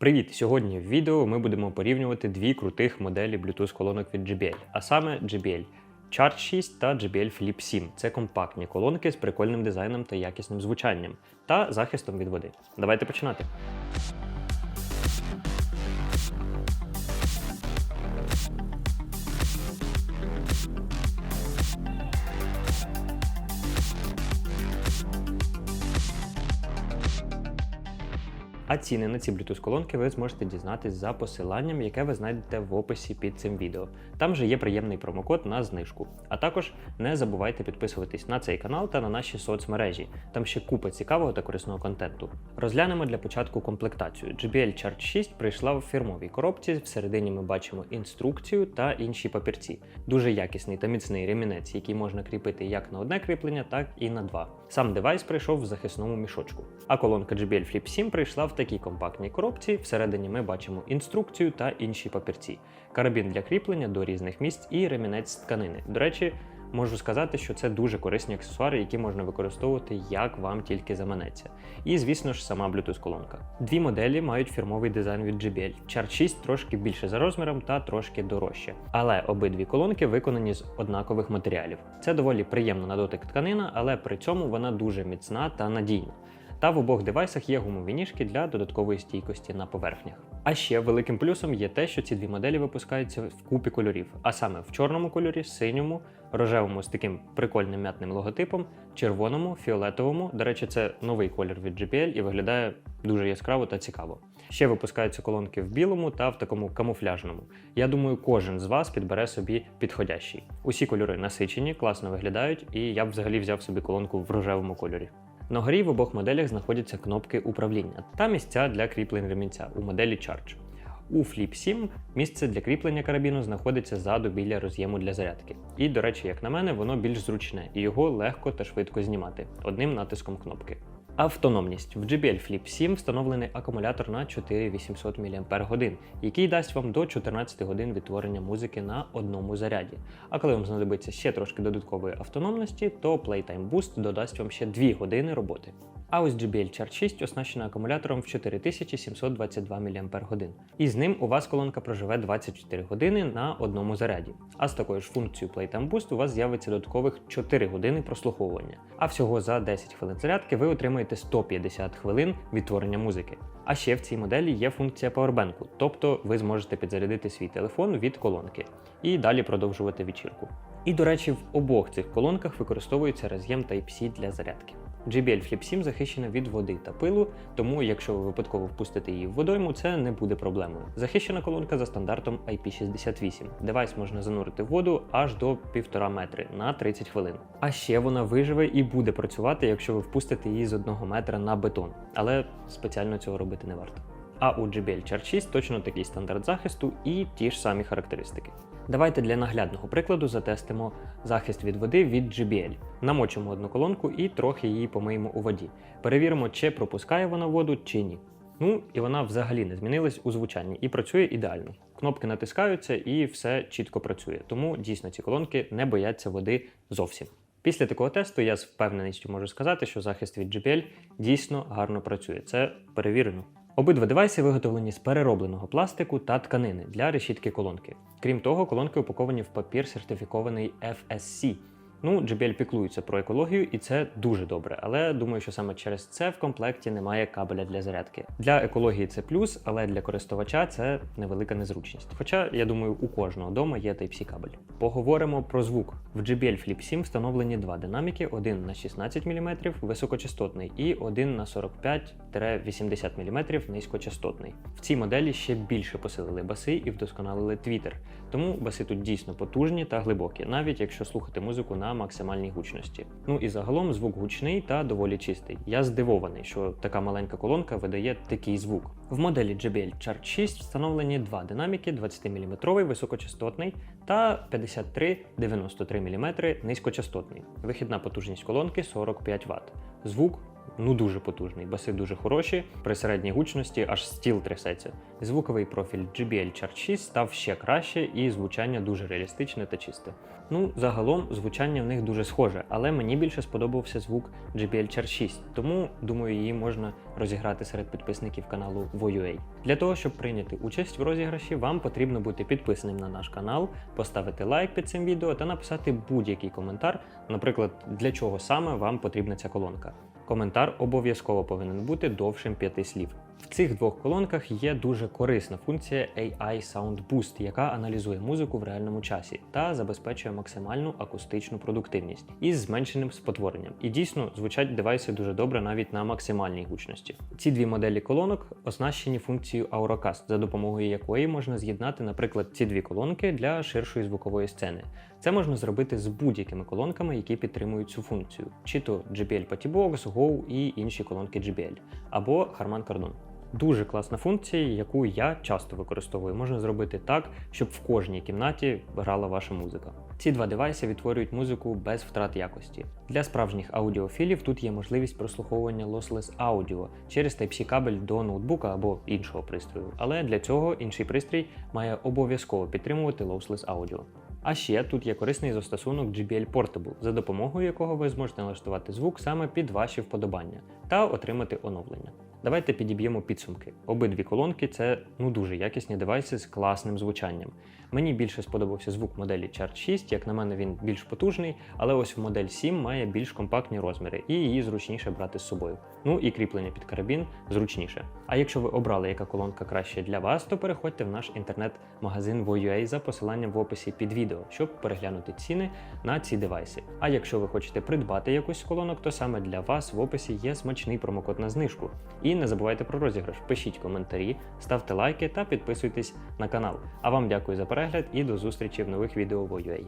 Привіт! Сьогодні в відео ми будемо порівнювати дві крутих моделі Bluetooth колонок від JBL, а саме JBL Charge 6 та JBL Flip 7. Це компактні колонки з прикольним дизайном та якісним звучанням та захистом від води. Давайте починати. А ціни на ці Bluetooth колонки ви зможете дізнатись за посиланням, яке ви знайдете в описі під цим відео. Там же є приємний промокод на знижку. А також не забувайте підписуватись на цей канал та на наші соцмережі. Там ще купа цікавого та корисного контенту. Розглянемо для початку комплектацію. JBL Charge 6 прийшла в фірмовій коробці. Всередині ми бачимо інструкцію та інші папірці. Дуже якісний та міцний ремінець, який можна кріпити як на одне кріплення, так і на два. Сам девайс прийшов в захисному мішочку. А колонка JBL Flip 7 прийшла в такій компактній коробці. Всередині ми бачимо інструкцію та інші папірці, карабін для кріплення до різних місць і ремінець з тканини. До речі, можу сказати, що це дуже корисні аксесуари, які можна використовувати як вам тільки заманеться. І, звісно ж, сама Bluetooth колонка. Дві моделі мають фірмовий дизайн від JBL. Charge 6 трошки більше за розміром та трошки дорожче. Але обидві колонки виконані з однакових матеріалів. Це доволі приємна на дотик тканина, але при цьому вона дуже міцна та надійна. Та в обох девайсах є гумові ніжки для додаткової стійкості на поверхнях. А ще великим плюсом є те, що ці дві моделі випускаються в купі кольорів, а саме в чорному кольорі, синьому, рожевому з таким прикольним м'ятним логотипом, червоному, фіолетовому. До речі, це новий колір від JBL і виглядає дуже яскраво та цікаво. Ще випускаються колонки в білому та в такому камуфляжному. Я думаю, кожен з вас підбере собі підходящий. Усі кольори насичені, класно виглядають, і я б взагалі взяв собі колонку в рожевому кольорі. На горі в обох моделях знаходяться кнопки управління та місця для кріплень ремінця у моделі Charge. У Flip 7 місце для кріплення карабіну знаходиться ззаду біля роз'єму для зарядки. І, до речі, як на мене, воно більш зручне і його легко та швидко знімати одним натиском кнопки. Автономність в JBL Flip 7 встановлений акумулятор на 4800 мАч, який дасть вам до 14 годин відтворення музики на одному заряді. А коли вам знадобиться ще трошки додаткової автономності, то Playtime Boost додасть вам ще 2 години роботи. А ось JBL Charge 6 оснащена акумулятором в 4722 мАч. І з ним у вас колонка проживе 24 години на одному заряді. А з такою ж функцією Playtime Boost у вас з'явиться додаткових 4 години прослуховування. А всього за 10 хвилин зарядки ви отримаєте 150 хвилин відтворення музики. А ще в цій моделі є функція павербенку, тобто ви зможете підзарядити свій телефон від колонки і далі продовжувати вечірку. І, до речі, в обох цих колонках використовується роз'єм Type-C для зарядки. JBL Flip 7 захищена від води та пилу, тому якщо ви випадково впустите її в водойму, це не буде проблемою. Захищена колонка за стандартом IP68. Девайс можна занурити в воду аж до 1,5 метри на 30 хвилин. А ще вона виживе і буде працювати, якщо ви впустите її з 1 метра на бетон, але спеціально цього робити не варто. А у JBL Charge 6 точно такий стандарт захисту і ті ж самі характеристики. Давайте для наглядного прикладу затестимо захист від води від JBL. Намочимо одну колонку і трохи її помиємо у воді. Перевіримо, чи пропускає вона воду, чи ні. Ну і вона взагалі не змінилась у звучанні і працює ідеально. Кнопки натискаються і все чітко працює. Тому дійсно ці колонки не бояться води зовсім. Після такого тесту я з впевненістю можу сказати, що захист від JBL дійсно гарно працює. Це перевірено. Обидва девайси виготовлені з переробленого пластику та тканини для решітки колонки. Крім того, колонки упаковані в папір сертифікований FSC. Ну, JBL піклується про екологію, і це дуже добре. Але думаю, що саме через це в комплекті немає кабеля для зарядки. Для екології це плюс, але для користувача це невелика незручність. Хоча, я думаю, у кожного дома є Type-C кабель. Поговоримо про звук. В JBL Flip 7 встановлені два динаміки: один на 16 мм високочастотний і один на 45-80 мм низькочастотний. В цій моделі ще більше посилили баси і вдосконалили твітер. Тому баси тут дійсно потужні та глибокі, навіть якщо слухати музику на максимальній гучності. Ну і загалом звук гучний та доволі чистий. Я здивований, що така маленька колонка видає такий звук. В моделі JBL Charge 6 встановлені два динаміки 20-мм високочастотний та 53-93 мм низькочастотний. Вихідна потужність колонки 45 Вт. Звук ну дуже потужний. Баси дуже хороші, при середній гучності аж стіл трясеться. Звуковий профіль JBL Charge 6 став ще краще, і звучання дуже реалістичне та чисте. Ну, загалом, звучання в них дуже схоже, але мені більше сподобався звук JBL Charge 6, тому думаю, її можна розіграти серед підписників каналу Voyua. Для того, щоб прийняти участь в розіграші, вам потрібно бути підписаним на наш канал, поставити лайк під цим відео та написати будь-який коментар, наприклад, для чого саме вам потрібна ця колонка. Коментар обов'язково повинен бути довшим п'яти слів. В цих двох колонках є дуже корисна функція AI Sound Boost, яка аналізує музику в реальному часі та забезпечує максимальну акустичну продуктивність із зменшеним спотворенням. І дійсно звучать девайси дуже добре навіть на максимальній гучності. Ці дві моделі колонок оснащені функцією Auracast, за допомогою якої можна з'єднати, наприклад, ці дві колонки для ширшої звукової сцени. Це можна зробити з будь-якими колонками, які підтримують цю функцію, чи то JBL Patibox, Go і інші колонки JBL, або Harman Kardon. Дуже класна функція, яку я часто використовую. Можна зробити так, щоб в кожній кімнаті грала ваша музика. Ці два девайси відтворюють музику без втрат якості. Для справжніх аудіофілів тут є можливість прослуховування lossless аудіо через Type-C кабель до ноутбука або іншого пристрою. Але для цього інший пристрій має обов'язково підтримувати lossless аудіо. А ще тут є корисний застосунок JBL Portable, за допомогою якого ви зможете налаштувати звук саме під ваші вподобання та отримати оновлення. Давайте підіб'ємо підсумки. Обидві колонки це ну дуже якісні девайси з класним звучанням. Мені більше сподобався звук моделі Charge 6, як на мене, він більш потужний, але ось модель 7 має більш компактні розміри і її зручніше брати з собою. Ну і кріплення під карабін зручніше. А якщо ви обрали, яка колонка краще для вас, то переходьте в наш інтернет-магазин Voyua за посиланням в описі під відео, щоб переглянути ціни на ці девайси. А якщо ви хочете придбати якусь з колонок, то саме для вас в описі є смачний промокод на знижку. І не забувайте про розіграш, пишіть коментарі, ставте лайки та підписуйтесь на канал. А вам дякую за перегляд і до зустрічі в нових відео Voyua.